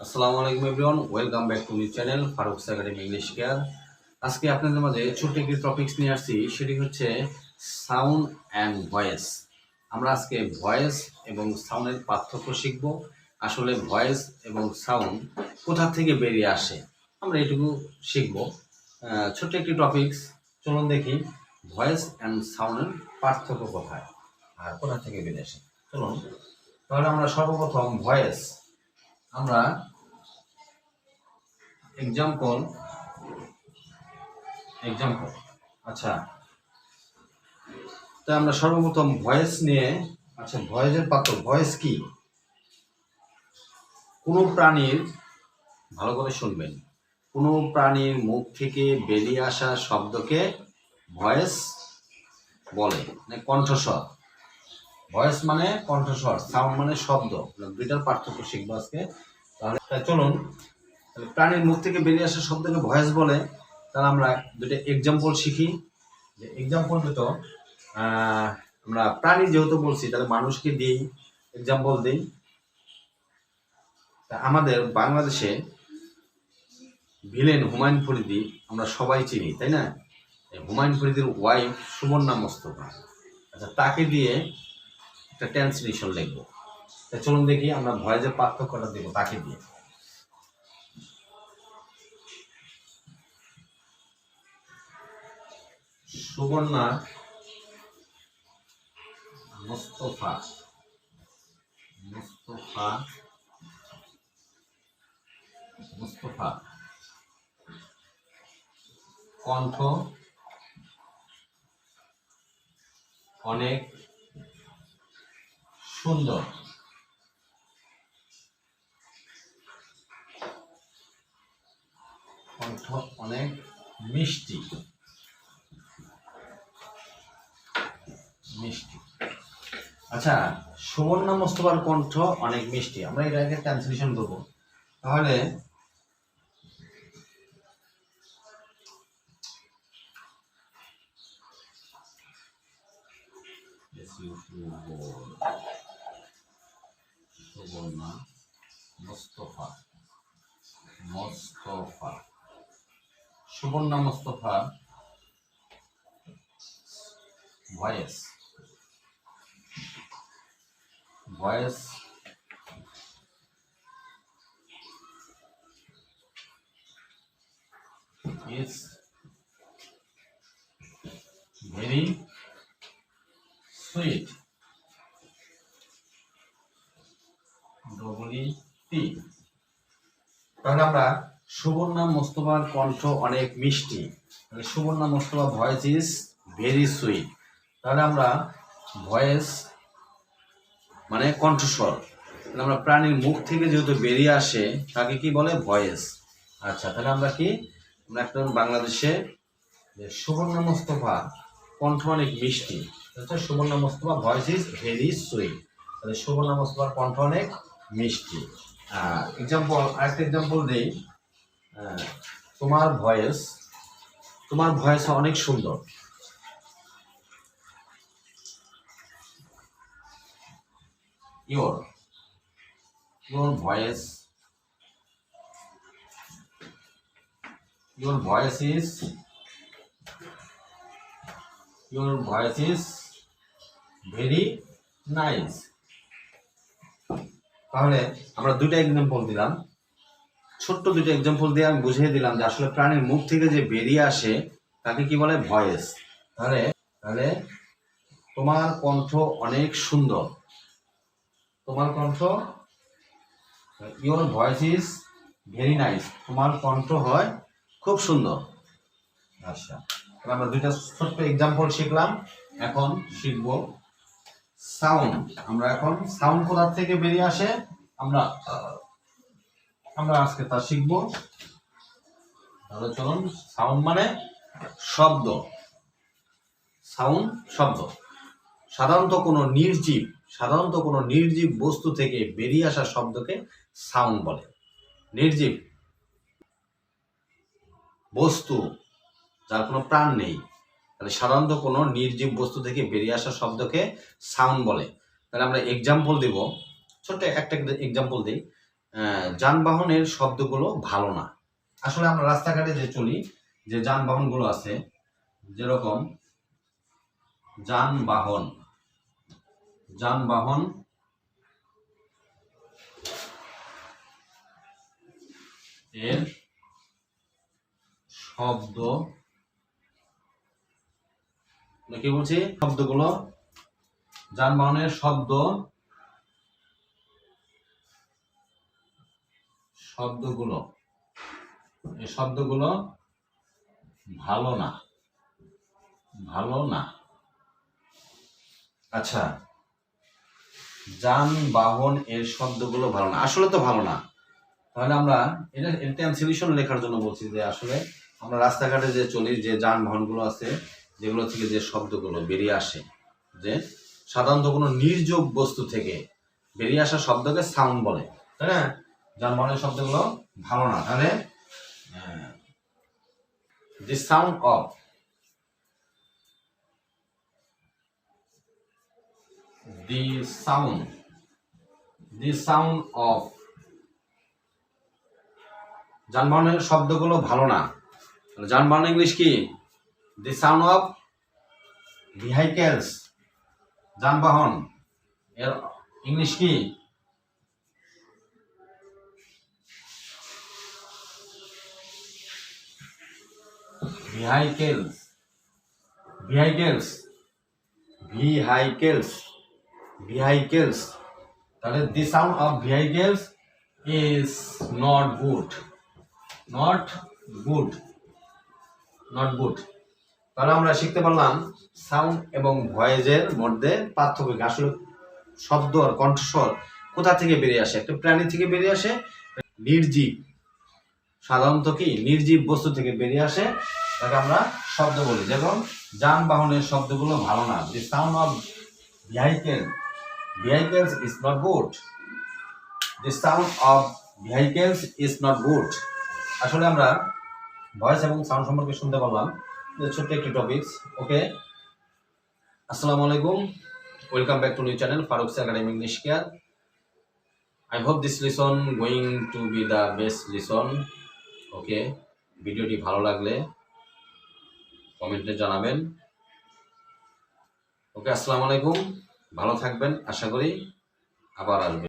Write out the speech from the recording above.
আসসালামু আলাইকুম everyone, welcome back to me channel Faruk academy English care. আজকে আপনাদের মাঝে ছোট্ট একটি টপিকস নিয়ে আসছি, সেটি হচ্ছে সাউন্ড অ্যান্ড ভয়েস আমরা আজকে ভয়েস এবং সাউন্ডের পার্থক্য শিখব। আসলে ভয়েস এবং সাউন্ড কোথা থেকে বেরিয়ে আসে, আমরা এটুকু শিখব। ছোট্ট একটি টপিকস চলুন দেখি ভয়েস অ্যান্ড সাউন্ডের পার্থক্য কোথায় আর কোথা থেকে বেরিয়ে আসে। চলুন, তাহলে আমরা সর্বপ্রথম ভয়েস আমরা এক্সাম্পল এক্সাম্পল আচ্ছা। তো আমরা সর্বপ্রথম ভয়েস নিয়ে আচ্ছা ভয়েসের পাত্র ভয়েস কি? কোনো প্রাণীর, ভালো করে শুনবেন, কোনো প্রাণীর মুখ থেকে বেরিয়ে আসা শব্দকে ভয়েস বলে মানে কণ্ঠস্বর। ভয়েস মানে কণ্ঠস্বর সাউন্ড মানে শব্দ। দুইটার পার্থক্য শিখব আজকে। তাহলে চলুন প্রাণীর মুখ থেকে বেরিয়ে আসা শব্দকে ভয়েস বলে, তাহলে আমরা দুটো এক্সাম্পল শিখি। যে এক্সাম্পল দুটো আমরা প্রাণী যেহেতু বলছি, তাহলে মানুষকে দিই এক্সাম্পল দিই। আমাদের বাংলাদেশে ভিলেন হুমায়ুন ফরিদি আমরা সবাই চিনি, তাই না? হুমায়ুন ফরিদির ওয়াইফ সুবর্ণা মোস্তফা আচ্ছা তাকে দিয়ে একটা ট্রান্সলেশন লিখব। তা চলুন দেখি আমরা ভয়েসের পার্থক্যটা দেবো তাকে দিয়ে। সুবর্ণা মোস্তফা মোস্তফা মোস্তফা। কণ্ঠ অনেক সুন্দর। মিষ্টি। মিষ্টি। আচ্ছা সুবর্ণা মোস্তফার কণ্ঠ অনেক মিষ্টি। আমরা এটাকে ট্রান্সলেশন করব তাহলে Suborna Mostafa. Mostafa. Suborna Mostafa voice. Voice. Is very sweet. ডবলি টি তাহলে আমরা সুবর্ণা মোস্তফার কণ্ঠ অনেক মিষ্টি। Suborna Mostafa voice is very sweet. তাহলে আমরা ভয়েস মানে কণ্ঠস্বর। আমরা প্রাণীর মুখ থেকে যেহেতু বেরিয়ে আসে, তাকে কি বলে? ভয়েস। আচ্ছা তাহলে আমরা কি? একটা বাংলাদেশে যে সুবর্ণ মোস্তফা কণ্ঠ অনেক মিষ্টি। আচ্ছা Suborna Mostafa voice is very sweet. তাহলে সুবর্ণা মোস্তফার কণ্ঠ অনেক মিষ্টি। এক্সাম্পল আরেকটা এক্সাম্পল দিই। হ্যাঁ, তোমার ভয়েস তোমার ভয়েস অনেক সুন্দর। Your your voice your voice is your voice is very nice তাহলে আমরা দুইটা এক্সাম্পল দিলাম। ছোট্ট দুটো এক্সাম্পল দিয়ে আমি বুঝিয়ে দিলাম যে আসলে প্রাণীর মুখ থেকে যে বেরিয়ে আসে, তাকে কি বলে? ভয়েস। তাহলে তাহলে তোমার কণ্ঠ অনেক সুন্দর। তোমার কণ্ঠ your voice is very nice তোমার কণ্ঠ হয় খুব সুন্দর। আচ্ছা আমরা দুইটা ছোট্ট এক্সাম্পল শিখলাম। এখন শিখব সাউন্ড আমরা এখন সাউন্ড কোথা থেকে বেরিয়ে আসে? আমরা আমরা আজকে তা শিখব। তাহলে চলুন সাউন্ড মানে শব্দ। সাউন্ড শব্দ। সাধারণত কোনো নির্জীব, সাধারণত কোনো নির্জীব বস্তু থেকে বেরিয়ে আসা শব্দকে সাউন্ড বলে। নির্জীব বস্তু যার কোনো প্রাণ নেই, তাহলে সাধারণত কোনো নির্জীব বস্তু থেকে বেরিয়ে আসা শব্দকে সাউন্ড বলে। তাহলে আমরা এক্সাম্পল দেব। ছোট্ট একটা এক্সাম্পল দিই। যানবাহনের শব্দগুলো ভালো না। আসলে আমরা রাস্তাঘাটে যে চলি, যে যানবাহনগুলো আছে, যেরকম যানবাহন যানবাহন এর শব্দ কি বলছি? শব্দগুলো, যানবাহনের শব্দ শব্দগুলো, এই শব্দগুলো ভালো না ভালো না। আচ্ছা যানবাহন এর শব্দগুলো ভালো না। আসলে তো ভালো না। তাহলে আমরা এটা এটা সলিউশন লেখার জন্য বলছি যে আসলে আমরা রাস্তাঘাটে যে চলি, যে যানবাহনগুলো আছে, যেগুলো থেকে যে শব্দগুলো বেরিয়ে আসে, যে সাধারণত কোনো নির্যোগ বস্তু থেকে বেরিয়ে আসা শব্দকে সাউন্ড বলে, তাই না? যানবাহনের শব্দগুলো ভালো না, তাহলে the sound of the sound the sound of যানবাহনের শব্দগুলো ভালো না যানবাহন ইংলিশ কি? দি সাউন্ড অফ ভেহিকেলস যানবাহন, এর ইংলিশ কি? ভেহিকেলস ভেহিকেলস ভেহিকেলস ভেহিকেলস তাহলে the sound of vehicles is not good not good not good তাহলে আমরা শিখতে পারলাম সাউন্ড এবং ভয়েজের মধ্যে পার্থক্য। আসলে শব্দ আর কণ্ঠস্বর কোথা থেকে বেরিয়ে আসে? একটা প্রাণী থেকে বেরিয়ে আসে? নির্জীব। সাধারণত কি নির্জীব বস্তু থেকে বেরিয়ে আসে, তাকে আমরা শব্দ বলি। যেমন যানবাহনের শব্দগুলো ভালো না। The sound of vehicle vehicles is not good the sound of vehicles is not good আসলে আমরা ভয়েস এবং সাউন্ড সম্পর্কে শুনতে পারলাম। ছোট্ট একটি টপিকস ওকে আসসালামু আলাইকুম। Welcome back to new channel Faruk's academy English care I hope this lesson going to be the best lesson okay? ভিডিওটি ভালো লাগলে কমেন্টে জানাবেন। ওকে, আসসালামু আলাইকুম। ভালো থাকবেন, আশা করি আবার আসবেন